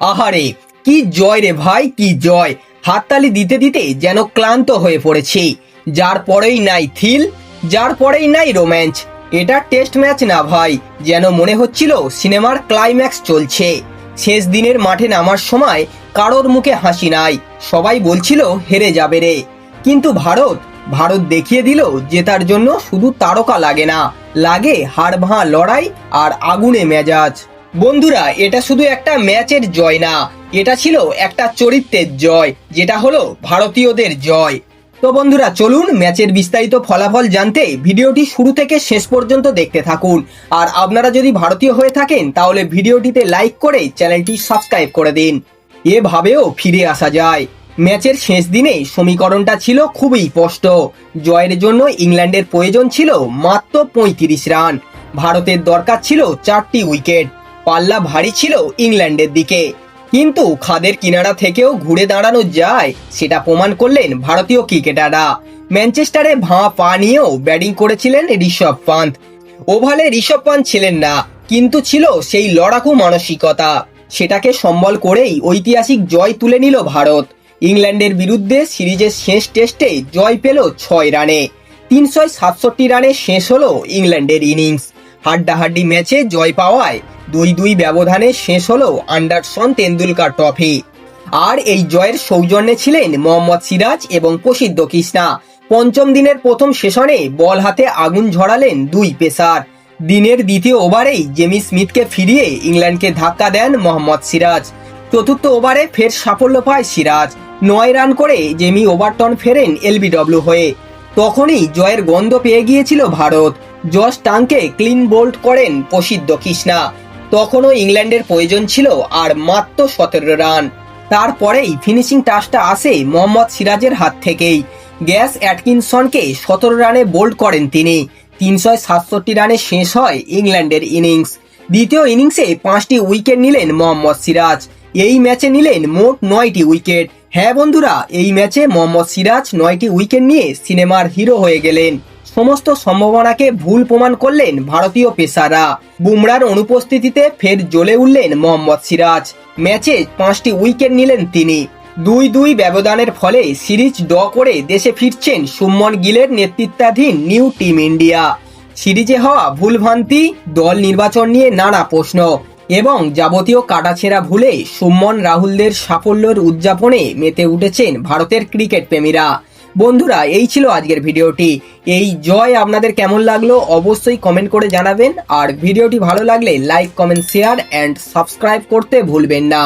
আহারে, কি জয় রে ভাই, কি জয়। হাততালি দিতে দিতে যেন ক্লান্ত হয়ে পড়েছি। যার পরেই নাই থিল যার পরেই নাই রোম্যান্স এটা টেস্ট ম্যাচ না ভাই, যেন মনে হচ্ছিল সিনেমার ক্লাইম্যাক্স চলছে। শেষ দিনের মাঠে নামার সময় কারোর মুখে হাসি নাই, সবাই বলছিল হেরে যাবে রে। কিন্তু ভারত ভারত দেখিয়ে দিল জেতার জন্য শুধু তারকা লাগে না, লাগে হাড় ভাঁ লড়াই আর আগুনে মেজাজ। বন্ধুরা, এটা শুধু একটা ম্যাচের জয় না, এটা ছিল একটা চরিত্রের জয়, যেটা হলো ভারতীয়দের জয়। তো বন্ধুরা, চলুন ম্যাচের বিস্তারিত ফলাফল জানতে ভিডিওটি শুরু থেকে শেষ পর্যন্ত দেখতে থাকুন। আর আপনারা যদি ভারতীয় হয়ে থাকেন, তাহলে ভিডিওটিতে লাইক করে চ্যানেলটি সাবস্ক্রাইব করে দিন। এভাবেও ফিরে আসা যায়। ম্যাচের শেষ দিনে সমীকরণটা ছিল খুবই স্পষ্ট। জয়ের জন্য ইংল্যান্ডের প্রয়োজন ছিল মাত্র পঁয়ত্রিশ রান। ভারতের দরকার ছিল চারটি উইকেট। পাল্লা ভারী ছিল ইংল্যান্ডের দিকে। কিন্তু খাদের কিনারা থেকেও ঘুরে দাঁড়ানো যায়, সেটা প্রমাণ করলেন ভারতীয় ক্রিকেটাররা। ম্যানচেস্টারে ভাঁ পা নিয়েও ব্যাটিং করেছিলেন ঋষভ পান্ত ওভালে ঋষভ পান্ত ছিলেন না, কিন্তু ছিল সেই লড়াকু মানসিকতা। সেটাকে সম্বল করেই ঐতিহাসিক জয় তুলে নিল ভারত। ইংল্যান্ডের বিরুদ্ধে সিরিজের শেষ টেস্টে জয় পেল ছয় রানে। তিনশো সাতষট্টি রানে শেষ হলো ইংল্যান্ডের ইনিংস। হাড্ডাহাড্ডি ম্যাচে জয় পাওয়ায় দুই দুই ব্যবধানে শেষ হলো আন্ডারসন তেন্ডুলকার ট্রফি। আর এই জয়ের সৌজন্যে ছিলেন মোহাম্মদ সিরাজ এবং প্রসিদ্ধ কৃষ্ণা। পঞ্চম দিনের প্রথম সেশনে বল হাতে আগুন ঝরালেন দুই পেসার। দিনের দ্বিতীয় ওভারেই জেমি স্মিথকে ফিরিয়ে ইংল্যান্ডকে ধাক্কা দেন মোহাম্মদ সিরাজ। চতুর্থ ওভারে ফের সাফল্য পায় সিরাজ। নয় রান করে জেমি ওভারটন ফেরেন এলবিডব্লিউ হয়ে। তখনই জয়ের গন্ধ পেয়ে গিয়েছিল ভারত। জস টাংকে ক্লিন বোল্ড করেন প্রসিদ্ধ কৃষ্ণা। তখনও ইংল্যান্ডের প্রয়োজন ছিল আর মাত্র সতেরো রান। তারপরেই ফিনিশিং টাচটা আসে মোহাম্মদ সিরাজের হাত থেকেই। গ্যাস অ্যাটকিনসনকে সতেরো রানে বোল্ড করেন তিনি। তিনশো সাতষট্টি রানে শেষ হয় ইংল্যান্ডের ইনিংস। দ্বিতীয় ইনিংসে পাঁচটি উইকেট নিলেন মোহাম্মদ সিরাজ। এই ম্যাচে নিলেন মোট নয়টি উইকেট। হ্যাঁ বন্ধুরা, এই ম্যাচে মোহাম্মদ সিরাজ নয়টি উইকেট নিয়ে সিনেমার হিরো হয়ে গেলেন। সমস্ত সম্ভাবনাকে ভুল প্রমাণ করলেন ভারতীয় পেসাররা। বুমরার অনুপস্থিতিতে ফের জ্বলে উঠলেন মোহাম্মদ সিরাজ। ম্যাচে পাঁচটি উইকেট নিলেন তিনি। দুই দুই ব্যবধানের ফলে সিরিজ ড করে দেশে ফিরছেন সুমন গিলের নেতৃত্বাধীন নিউ টিম ইন্ডিয়া। সিরিজে হওয়া ভুলভ্রান্তি, দল নির্বাচন নিয়ে নানা প্রশ্ন এবং যাবতীয় কাটাছেড়া ভুলে সুমন রাহুলদের সাফল্যের উদযাপনে মেতে উঠেছেন ভারতের ক্রিকেট প্রেমীরা বন্ধুরা, এই ছিল আজকের ভিডিওটি। এই জয় আপনাদের কেমন লাগল অবশ্যই কমেন্ট করে জানাবেন। আর ভিডিওটি ভালো লাগলে like comment share and subscribe করতে ভুলবেন না।